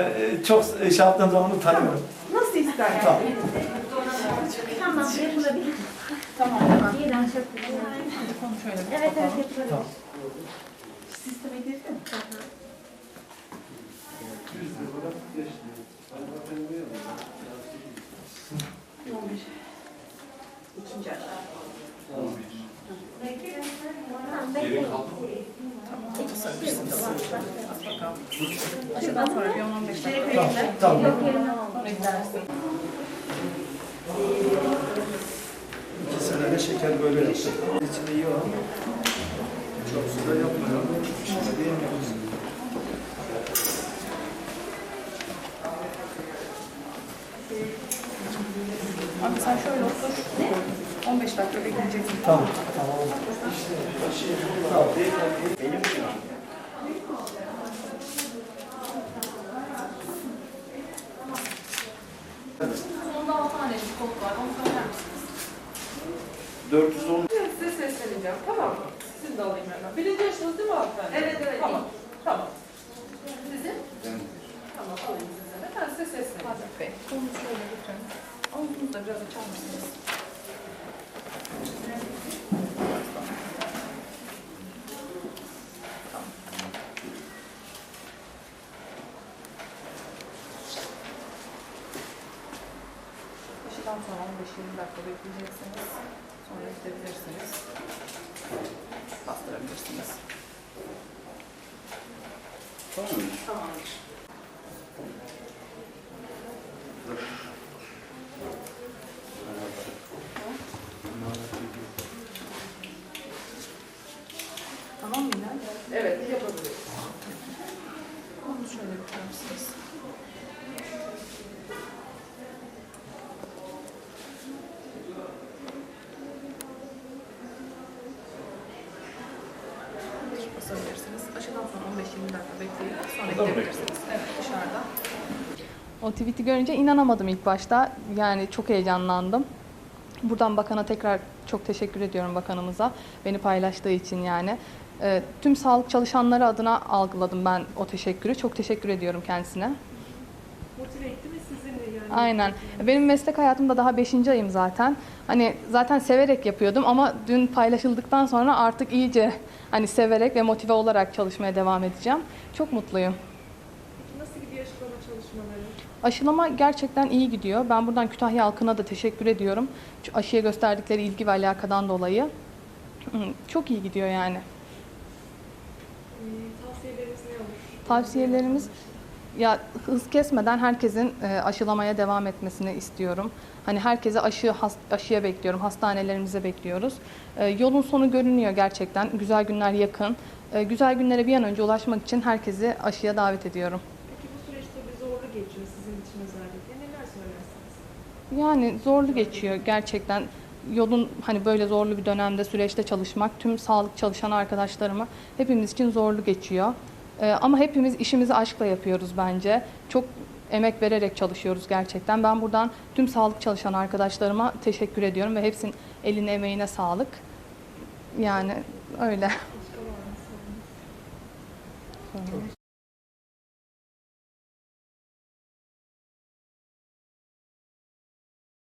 e, çok şey yaptığım zaman da tanıyorum. Nasıl istersen. Tamam. Tamam, yapılabilir. Tamam. İran çok güzel. Konu şöyle bir Evet, evet, yapılabilir. Tamam. Sisteme girdi mi? On bir. Üçüncü aşağı. Tamam, bekleyin. Bakalım. Aşıdan sonra bir 10-15 dakika Tamam. bekle. Tamam. Yok yerine oldu. Sonra gidersin. İki senede şeker böyle yaptık. İçinde iyi var. Çok su da yapmıyor. İçinde diyemiyoruz. Abi sen şöyle otur. 15 dakika bekleyeceksin. Tamam. Tamam. Tamam. Sonunda 6 tane kod var. Onu söyler misiniz? 410 Size sesleneceğim tamam mı? Sizi de alayım hemen. Birinci yaşınız değil mi hanımefendi? Evet, evet. Tamam. Tamam. Sizin? Tamam alayım size de. Ben size sesleneceğim. Fatih Bey, kolunuzu şöyle getirin. Omuzunuzu da biraz açar mısınız? Aşıdan sonra 15-20 dakika bekleyeceksiniz. Sonra gidebilirsiniz. Bastırabilirsiniz. Tamamdır. Tamam mı? Evet yapabiliriz. Onu şöyle yapar mısınız? Aşıdan sonra 15-20 dakika bekleyip sonra gidebilirsiniz. Evet dışarıda. O tweet'i görünce inanamadım ilk başta. Yani çok heyecanlandım. Buradan bakana tekrar çok teşekkür ediyorum bakanımıza. Beni paylaştığı için yani. Ee, tüm sağlık çalışanları adına algıladım ben o teşekkürü. Çok teşekkür ediyorum kendisine. Motive etti mi sizinle yani? Aynen. Benim meslek hayatımda daha 5. ayım zaten. Hani zaten severek yapıyordum ama dün paylaşıldıktan sonra artık iyice hani severek ve motive olarak çalışmaya devam edeceğim. Çok mutluyum. Nasıl gidiyor aşılama çalışmaları? Aşılama gerçekten iyi gidiyor. Ben buradan Kütahya halkına da teşekkür ediyorum. Şu aşıya gösterdikleri ilgi ve alakadan dolayı. Hı, Çok iyi gidiyor yani. Ee, tavsiyeleriniz ne olur? Tavsiyelerimiz ya hız kesmeden herkesin e, aşılamaya devam etmesini istiyorum. Hani herkese aşı has- aşıya bekliyorum. Hastanelerimize bekliyoruz. E, Yolun sonu görünüyor gerçekten. Güzel günler yakın. E, Güzel günlere bir an önce ulaşmak için herkesi aşıya davet ediyorum. Peki bu süreç tabii zorlu geçiyor sizin için özellikle. Neler söylersiniz? Yani zorlu geçiyor gerçekten. Yolun hani böyle zorlu bir dönemde süreçte çalışmak tüm sağlık çalışan arkadaşlarıma hepimiz için zorlu geçiyor. Ee, ama hepimiz işimizi aşkla yapıyoruz bence. Çok emek vererek çalışıyoruz gerçekten. Ben buradan tüm sağlık çalışan arkadaşlarıma teşekkür ediyorum ve hepsinin eline emeğine sağlık. Yani öyle.